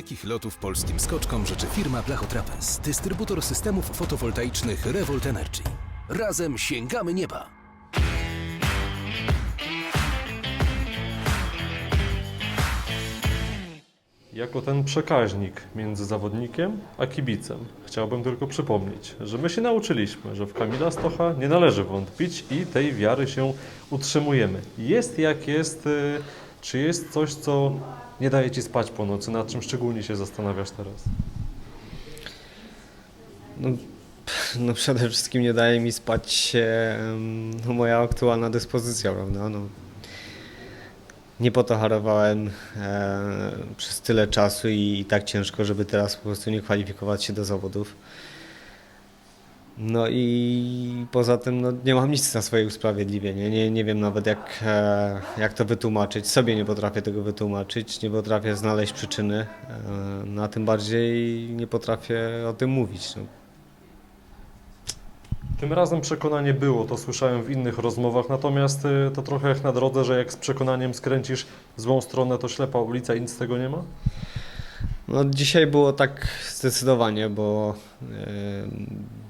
dalekich lotów polskim skoczkom życzy firma Blachotrapez, dystrybutor systemów fotowoltaicznych Revolt Energy. Razem sięgamy nieba! Jako ten przekaźnik między zawodnikiem a kibicem chciałbym tylko przypomnieć, że my się nauczyliśmy, że w Kamila Stocha nie należy wątpić i tej wiary się utrzymujemy. Jest jak jest, y, czy jest coś, co nie daje Ci spać po nocy, nad czym szczególnie się zastanawiasz teraz? No, no przede wszystkim nie daje mi spać no, moja aktualna dyspozycja, prawda? No, nie po to harowałem e, przez tyle czasu i, i tak ciężko, żeby teraz po prostu nie kwalifikować się do zawodów. No i poza tym no, nie mam nic na swoje usprawiedliwienie. Nie, nie wiem nawet jak, e, jak to wytłumaczyć. Sobie nie potrafię tego wytłumaczyć, nie potrafię znaleźć przyczyny, e, no, a tym bardziej nie potrafię o tym mówić. No. Tym razem przekonanie było, to słyszałem w innych rozmowach, natomiast y, to trochę jak na drodze, że jak z przekonaniem skręcisz w złą stronę, to ślepa ulica i nic z tego nie ma? No, dzisiaj było tak zdecydowanie, bo e,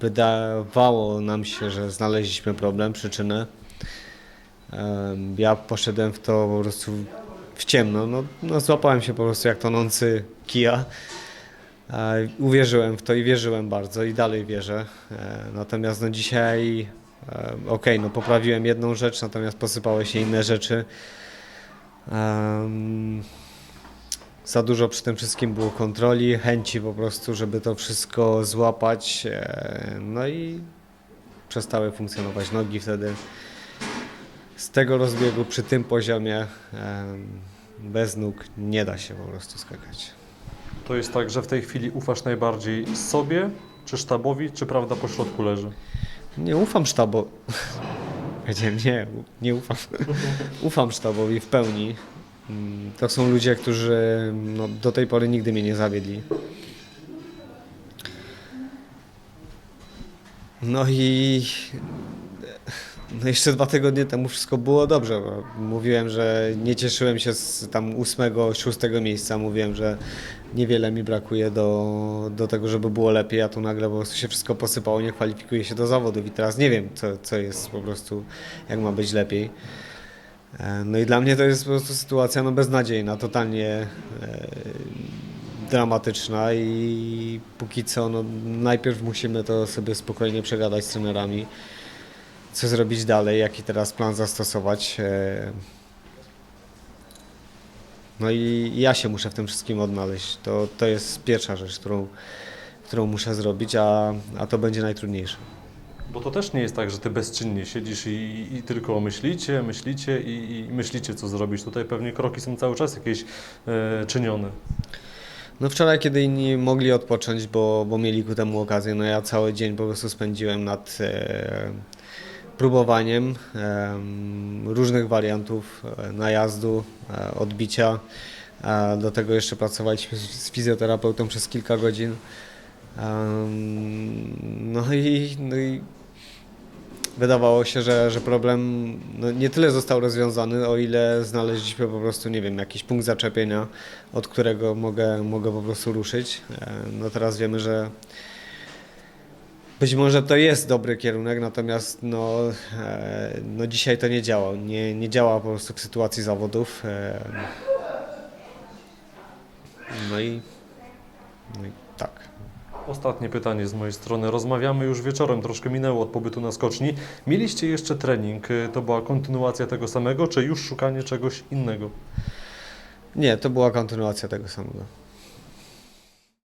wydawało nam się, że znaleźliśmy problem, przyczynę. Ja poszedłem w to po prostu w ciemno. No, no, złapałem się po prostu jak tonący kija. Uwierzyłem w to i wierzyłem bardzo i dalej wierzę. E, natomiast no, dzisiaj, e, okej, no, poprawiłem jedną rzecz, natomiast posypały się inne rzeczy. Em, za dużo przy tym wszystkim było kontroli, chęci po prostu, żeby to wszystko złapać. e, No i przestały funkcjonować nogi wtedy. Z tego rozbiegu przy tym poziomie em, bez nóg nie da się po prostu skakać. To jest tak, że w tej chwili ufasz najbardziej sobie, czy sztabowi, czy prawda po środku leży? Nie ufam sztabowi. Powiedziałem nie, nie ufam. ufam sztabowi w pełni. Mm, To są ludzie, którzy no, do tej pory nigdy mnie nie zawiedli. No i no jeszcze dwa tygodnie temu wszystko było dobrze. Mówiłem, że nie cieszyłem się z tam ósmego, szóstego miejsca. Mówiłem, że niewiele mi brakuje do, do tego, żeby było lepiej, a tu nagle po prostu się wszystko posypało, nie kwalifikuję się do zawodów i teraz nie wiem, co, co jest po prostu, jak ma być lepiej. E, No i dla mnie to jest po prostu sytuacja no, beznadziejna, totalnie e, dramatyczna i póki co no, najpierw musimy to sobie spokojnie przegadać z trenerami, co zrobić dalej, jaki teraz plan zastosować. e, No i ja się muszę w tym wszystkim odnaleźć. To, to jest pierwsza rzecz, którą, którą muszę zrobić, a, a to będzie najtrudniejsze. Bo to też nie jest tak, że ty bezczynnie siedzisz i, i tylko myślicie, myślicie i, i myślicie, co zrobić. Tutaj pewnie kroki są cały czas jakieś e, czynione. No wczoraj, kiedy inni mogli odpocząć, bo, bo mieli ku temu okazję, no ja cały dzień po prostu spędziłem nad e, próbowaniem e, różnych wariantów e, najazdu, e, odbicia. E, do tego jeszcze pracowaliśmy z, z fizjoterapeutą przez kilka godzin. No, i, no i wydawało się, że, że problem no, nie tyle został rozwiązany, o ile znaleźliśmy po prostu, nie wiem, jakiś punkt zaczepienia, od którego mogę, mogę po prostu ruszyć. E, No teraz wiemy, że być może to jest dobry kierunek, natomiast no, e, no dzisiaj to nie działa. Nie, nie działa po prostu w sytuacji zawodów. e, No i, no i tak. Ostatnie pytanie z mojej strony. Rozmawiamy już wieczorem, troszkę minęło od pobytu na skoczni. Mieliście jeszcze trening. To była kontynuacja tego samego, czy już szukanie czegoś innego? Nie, to była kontynuacja tego samego.